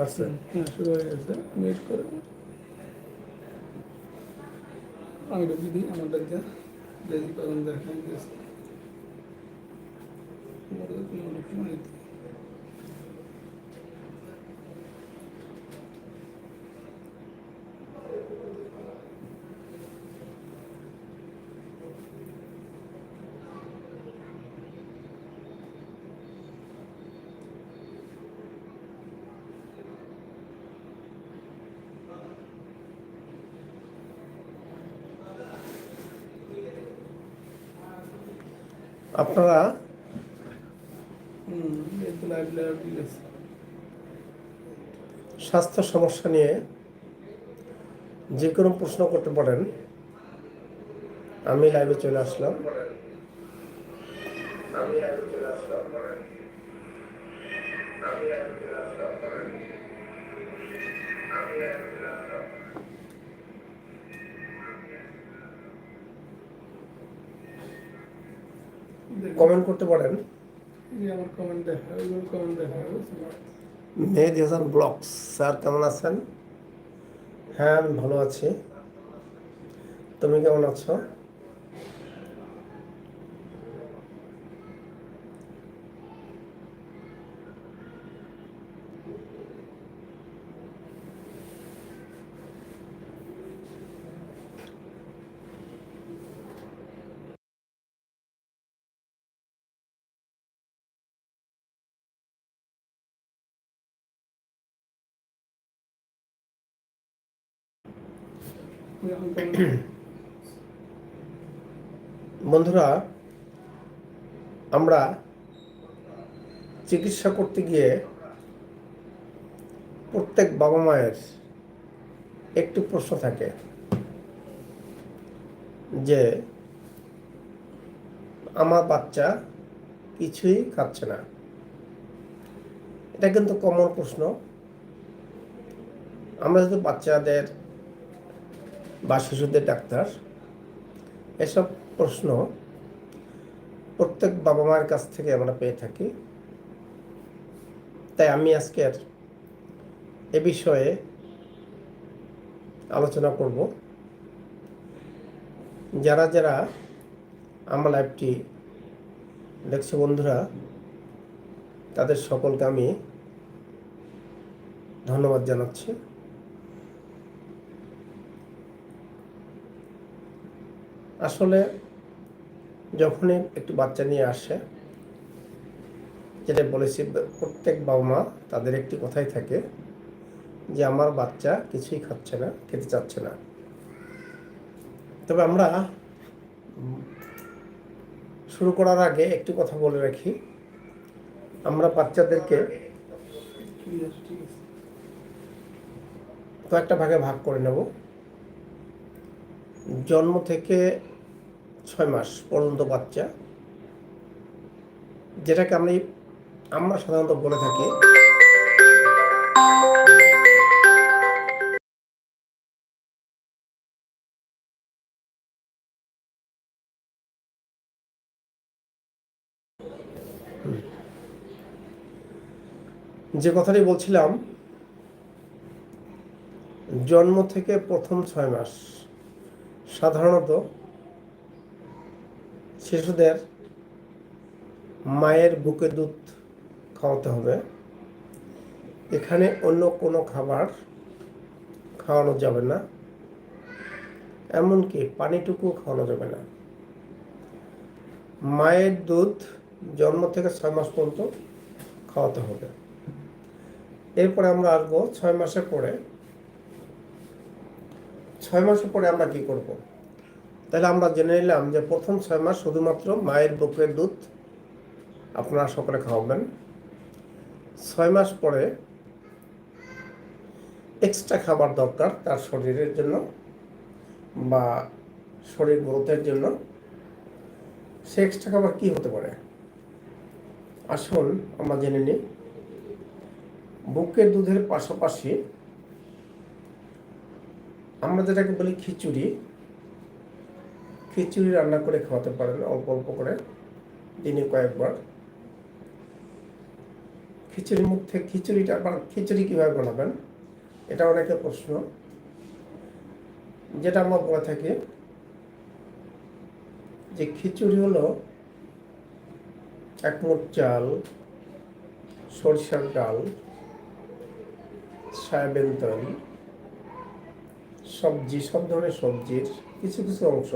হ্যাঁ শুরু হয়ে গেছে। মিট করে। আমি দিই আমাদেরকে দেখি কখন দেখাই গেছে। আপনারা স্বাস্থ্য সমস্যা নিয়ে যে কোনো প্রশ্ন করতে পারেন। আমি লাইভে চলে আসলাম। দেখুন, কমেন্ট করতে পারেন। মেহেদি হাসান ব্লগস স্যার কেমন আছেন? হ্যাঁ আমি ভালো আছি। তুমি কেমন আছো? বন্ধুরা, আমরা চিকিৎসা করতে গিয়ে প্রত্যেক বাবা মায়ের একটি প্রশ্ন থাকে যে, আমার বাচ্চা কিছুই খাচ্ছে না। এটা কিন্তু কমন প্রশ্ন। আমরা যদি বাচ্চাদের বা শিশুদের ডাক্তার। এসব প্রশ্ন প্রত্যেক বাবা মায়ের কাছ থেকে আমরা পেয়ে থাকি। তাই আমি আজকের এ বিষয়ে আলোচনা করব। যারা যারা আমার লাইভটি দেখছে বন্ধুরা, তাদের সকলকে আমি ধন্যবাদ জানাচ্ছি। আসলে যখনই একটু বাচ্চা নিয়ে আসে, যেটা বলেছি, প্রত্যেক বাবা মা তাদের একটি কথাই থাকে যে, আমার বাচ্চা কিছুই খাচ্ছে না, খেতে চাচ্ছে না। তবে আমরা শুরু করার আগে একটি কথা বলে রাখি। আমরা বাচ্চাদেরকে কয়েকটা ভাগে ভাগ করে নেব। জন্ম থেকে ছয় মাস পর্যন্ত বাচ্চা। যেটাকে আমি, আমরা সাধারণত বলে থাকি, যে কথাটি বলছিলাম, জন্ম থেকে প্রথম ছয় মাস, সাধারণত শিশুদের মায়ের বুকে দুধ খাওয়াতে হবে। এখানে অন্য কোনো খাবার খাওয়ানো যাবে না, এমনকি পানিটুকু খাওয়ানো যাবে না। মায়ের দুধ জন্ম থেকে ছয় মাস পর্যন্ত খাওয়াতে হবে। এরপরে আমরা আসব ছয় মাসের পরে। ছয় মাসের পরে আমরা কি করব? তাহলে আমরা জেনে নিলাম যে প্রথম ছয় মাস শুধুমাত্র মায়ের বুকের দুধ আপনারা সকলে খাওয়াবেন। ছয় মাস পরে এক্সট্রা খাবার দরকার তার শরীরের জন্য বা শরীর গ্রোথের জন্য। সে এক্সট্রা খাবার কি হতে পারে? আসুন আমরা জেনে নিই। বুকের দুধের পাশাপাশি আমরা যেটাকে বলি খিচুড়ি খিচুড়ি রান্না করে খাওয়াতে পারেন, অল্প অল্প করে, দিনে কয়েকবার। খিচুড়ির মধ্যে খিচুড়িটা খিচুড়ি কীভাবে বানাবেন, এটা অনেকের প্রশ্ন। যেটা আমরা বলে থাকি যে খিচুড়ি হলো এক মুঠ চাল, সরিষার ডাল, সয়াবিন তেল, সবজি, সব ধরনের সবজির কিছু কিছু অংশ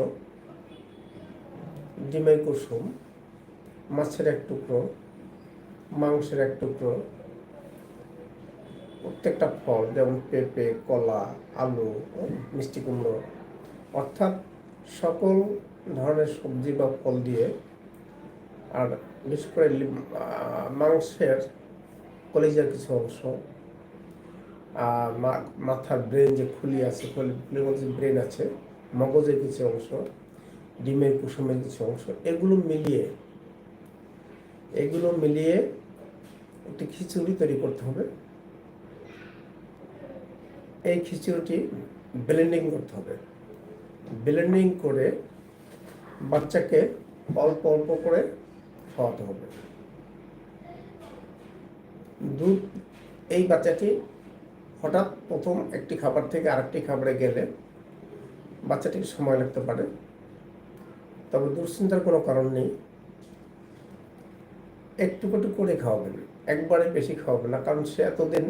ডিমের কুসুম মাছের এক টুকরো, মাংসের এক টুকরো, প্রত্যেকটা ফল যেমন পেঁপে, কলা, আলু, মিষ্টি কুমড়ো, অর্থাৎ সকল ধরনের সবজি বা ফল দিয়ে আর বিশেষ করে মাংসের কলিজার কিছু অংশ মাথার ব্রেন যে খুলি আছে, খুলি- খুলির মধ্যে ব্রেন আছে, মগজের কিছু অংশ ডিমের কুসুমের কিছু অংশ, এগুলো মিলিয়ে এগুলো মিলিয়ে একটি খিচুড়ি তৈরি করতে হবে। এই খিচুড়িটি ব্লেন্ডিং করতে হবে। ব্লেন্ডিং করে বাচ্চাকে অল্প অল্প করে খাওয়াতে হবে। দুধ, এই বাচ্চাটি হঠাৎ প্রথম একটি খাবার থেকে আরেকটি খাবারে গেলে বাচ্চাটির সময় লাগতে পারে। তবে দুশ্চিন্তার কোনো কারণ নেই। একটু একটু করে খাওয়াবেন, একবারে বেশি খাওয়াবেন না, কারণ সে এতদিন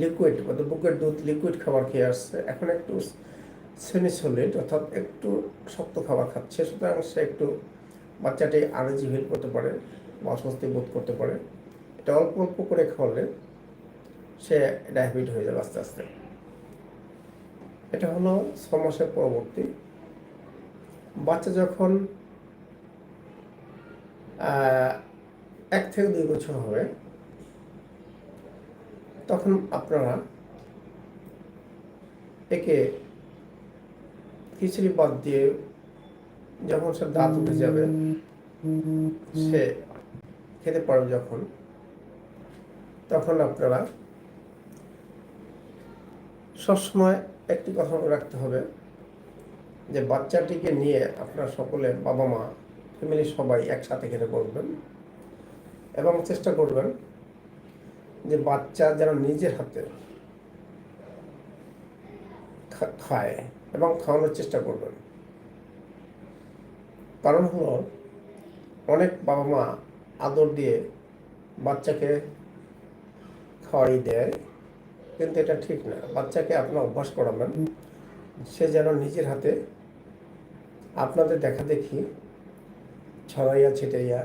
লিকুইড অর্থাৎ বুকের দুধ লিকুইড খাবার খেয়ে আসছে, এখন একটু সেমি সলিড অর্থাৎ একটু শক্ত খাবার খাচ্ছে, সুতরাং সে একটু বাচ্চাটি আরেজি ফিল করতে পারে বা অস্বস্তি বোধ করতে পারে। এটা অল্প অল্প করে খাওয়ালে সে হ্যাবিট হয়ে যাবে আস্তে আস্তে। এটা হলো ছ মাসের পরবর্তী। বাচ্চা যখন এক থেকে দুই বছর হবে, তখন আপনারা একে খিচুড়ি বাদ দিয়ে যখন সে দাঁত উঠে যাবে, সে খেতে পারবে যখন, তখন আপনারা সবসময় একটি কথা রাখতে হবে যে বাচ্চাটিকে নিয়ে আপনারা সকলে বাবা মা ফ্যামিলি সবাই একসাথে খেতে বসবেন এবং চেষ্টা করবেন যে বাচ্চা যেন নিজের হাতে খায় এবং খাওয়ানোর চেষ্টা করবেন। কারণ হলো অনেক বাবা মা আদর দিয়ে বাচ্চাকে খাওয়াই দেয়, কিন্তু এটা ঠিক না। বাচ্চাকে আপনার অভ্যাস করাবেন, সে যেন নিজের হাতে আপনাদের দেখা দেখি, ছড়াইয়া ছিটাইয়া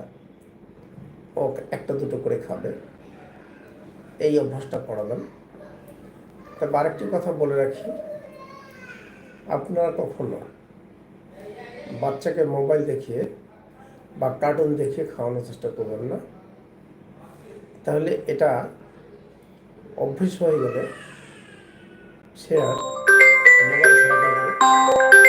ও একটা দুটো করে খাবে। এই অভ্যাসটা করাবেন। তবে আরেকটি কথা বলে রাখি, আপনারা কখনো বাচ্চাকে মোবাইল দেখিয়ে বা কার্টুন দেখিয়ে খাওয়ানোর চেষ্টা করবেন না। তাহলে এটা অভ্যেস হয়ে গেলে সে আর মোবাইল ছাড়া